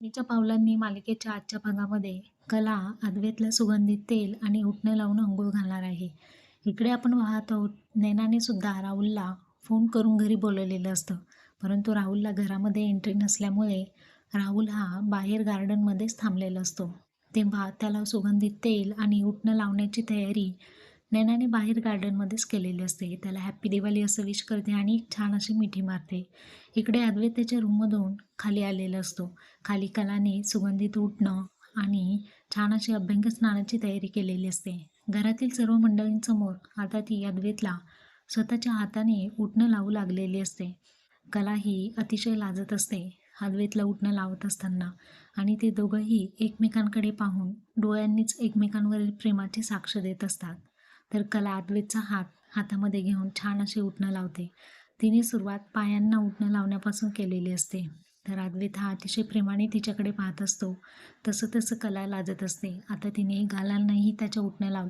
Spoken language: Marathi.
मीच्या पावलांनी मालिकेच्या आजच्या भागामध्ये कला अद्वैतला सुगंधित तेल आणि उठणं लावून अंघोळ घालणार आहे. इकडे आपण पाहत आहोत नैनाने सुद्धा राहुलला फोन करून घरी बोलवलेलं असतं. परंतु राहुलला घरामध्ये एंट्री नसल्यामुळे राहुल हा बाहेर गार्डनमध्येच थांबलेला असतो. तेव्हा त्याला सुगंधित तेल आणि उठणं लावण्याची तयारी नैनाने बाहेर गार्डनमध्येच केलेली असते. त्याला हॅप्पी दिवाळी असं विश करते आणि एक छान अशी मिठी मारते. इकडे अद्वैत त्याच्या रूममधून खाली आलेला असतो. खाली कलाने सुगंधित उठणं आणि छान अशी अभ्यंग स्नानाची तयारी केलेली असते. घरातील सर्व मंडळींसमोर आता ती अद्वैतला स्वतःच्या हाताने उठणं लावू लागलेली असते. कला ही अतिशय लाजत असते अद्वैतला उठणं लावत असताना. आणि ते दोघंही एकमेकांकडे पाहून डोळ्यांनीच एकमेकांवरील प्रेमाची साक्ष देत असतात. तर कला अद्वेतचा हात हातामध्ये घेऊन छान असे उठणं लावते. तिने सुरुवात पायांना उठणं लावण्यापासून केलेली असते. तर अद्वैत हा अतिशय प्रेमाने तिच्याकडे पाहत असतो. तसं तसं कला लाजत असते. आता तिने गालांनाही त्याच्या उठणं लावलं.